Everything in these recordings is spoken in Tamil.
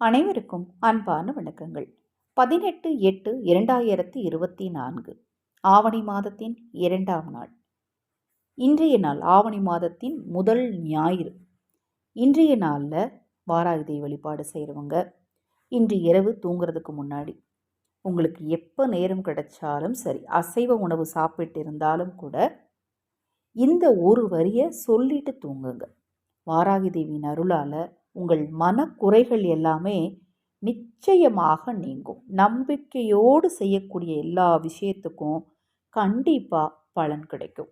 அனைவருக்கும் அன்பான வணக்கங்கள். பதினெட்டு எட்டு இரண்டாயிரத்தி இருபத்தி நான்கு ஆவணி மாதத்தின் இரண்டாம் நாள். இன்றைய நாள் ஆவணி மாதத்தின் முதல் ஞாயிறு. இன்றைய நாளில் வாராயுதை வழிபாடு செய்கிறவங்க இன்று இரவு தூங்குறதுக்கு முன்னாடி உங்களுக்கு எப்போ நேரம் கிடைச்சாலும் சரி அசைவ உணவு சாப்பிட்டு இருந்தாலும் கூட இந்த ஒரு வரியை சொல்லிட்டு தூங்குங்க. வாராகி தேவியின் அருளால் உங்கள் மனக்குறைகள் எல்லாமே நிச்சயமாக நீங்கும். நம்பிக்கையோடு செய்யக்கூடிய எல்லா விஷயத்துக்கும் கண்டிப்பாக பலன் கிடைக்கும்.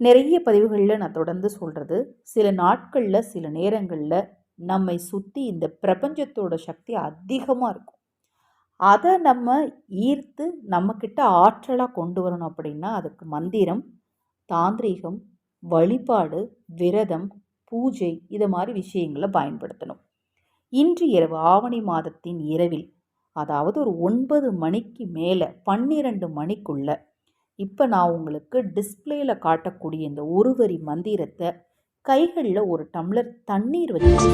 நிறைய பதிவுகளில் நான் தொடர்ந்து சொல்கிறது சில நாட்களில் சில நேரங்களில் நம்மை சுற்றி இந்த பிரபஞ்சத்தோட சக்தி அதிகமாக இருக்கும். அதை நம்ம ஈர்த்து நம்மக்கிட்ட ஆற்றலாக கொண்டு வரணும் அப்படின்னா அதுக்கு மந்திரம் தாந்திரீகம் வழிபாடு விரதம் பூஜை இது மாதிரி விஷயங்களை பயன்படுத்தணும். இன்று இரவு ஆவணி மாதத்தின் இரவில் அதாவது ஒரு ஒன்பது மணிக்கு மேலே பன்னிரெண்டு மணிக்குள்ள இப்போ நான் உங்களுக்கு டிஸ்பிளேயில் காட்டக்கூடிய இந்த ஒரு வரி மந்திரத்தை கைகளில் ஒரு டம்ளர் தண்ணீர் வச்சு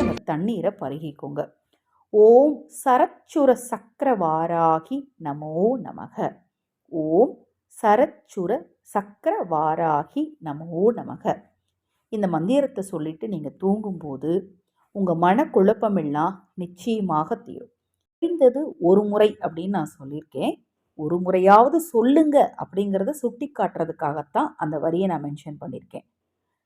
அந்த தண்ணீரை பருகிக்கோங்க. ஓம் சரச்சுர சக்கரவாராகி நமோ நமக. ஓம் சரச்சுர சக்கர வாராகி நமோ நமக. இந்த மந்திரத்தை சொல்லிட்டு நீங்கள் தூங்கும்போது உங்கள் மனக்குழப்பமெல்லாம் நிச்சயமாக தீரும். தெரிந்தது ஒரு முறை அப்படின்னு நான் சொல்லியிருக்கேன். ஒரு முறையாவது சொல்லுங்க அப்படிங்கிறத சுட்டி காட்டுறதுக்காகத்தான் அந்த வரியை நான் மென்ஷன் பண்ணியிருக்கேன்.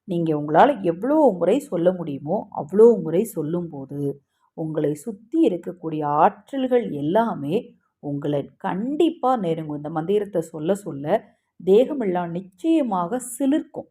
நீங்கள் உங்களால் எவ்வளோ முறை சொல்ல முடியுமோ அவ்வளோ முறை சொல்லும்போது உங்களை சுற்றி இருக்கக்கூடிய ஆற்றல்கள் எல்லாமே உங்களை கண்டிப்பாக நெருங்கும். இந்த மந்திரத்தை சொல்ல சொல்ல தேகமெல்லாம் நிச்சயமாக சிலிர்க்கும்.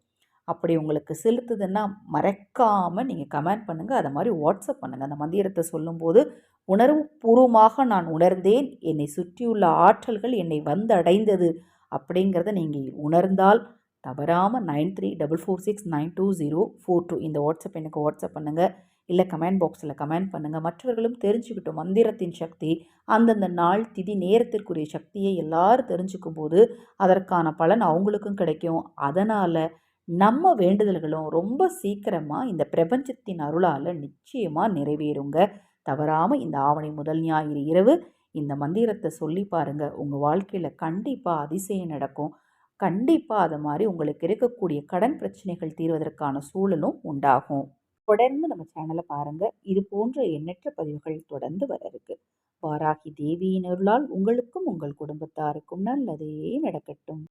அப்படி உங்களுக்கு செலுத்துதுன்னா மறக்காமல் நீங்கள் கமெண்ட் பண்ணுங்கள் அதை மாதிரி வாட்ஸ்அப் பண்ணுங்கள் அந்த மந்திரத்தை சொல்லும்போது உணர்வு பூர்வமாக நான் உணர்ந்தேன். என்னை சுற்றியுள்ள ஆற்றல்கள் என்னை வந்து அடைந்தது அப்படிங்கிறத நீங்கள் உணர்ந்தால் தவறாமல் nine three double four six nine two zero four two இந்த வாட்ஸ்அப் எனக்கு வாட்ஸ்அப் பண்ணுங்கள் இல்லை கமெண்ட் பாக்ஸில் கமெண்ட் பண்ணுங்கள். மற்றவர்களும் தெரிஞ்சுக்கிட்டோம் மந்திரத்தின் சக்தி அந்தந்த நாள் திதி நேரத்திற்குரிய சக்தியை எல்லாரும் தெரிஞ்சுக்கும் போது அதற்கான பலன் அவங்களுக்கும் கிடைக்கும். அதனால் நம்ம வேண்டுதல்களும் ரொம்ப சீக்கிரமாக இந்த பிரபஞ்சத்தின் அருளால் நிச்சயமாக நிறைவேறுங்க. தவறாமல் இந்த ஆவணி முதல் ஞாயிறு இரவு இந்த மந்திரத்தை சொல்லி பாருங்கள் உங்கள் வாழ்க்கையில் கண்டிப்பாக அதிசயம் நடக்கும். கண்டிப்பாக அது மாதிரி உங்களுக்கு இருக்கக்கூடிய கடன் பிரச்சனைகள் தீர்வதற்கான சூழலும் உண்டாகும். தொடர்ந்து நம்ம சேனலை பாருங்கள் இது போன்ற எண்ணற்ற பதிவுகள் தொடர்ந்து வர இருக்கு. வாராகி தேவியினருளால் உங்களுக்கும் உங்கள் குடும்பத்தாருக்கும் நல்லதே நடக்கட்டும்.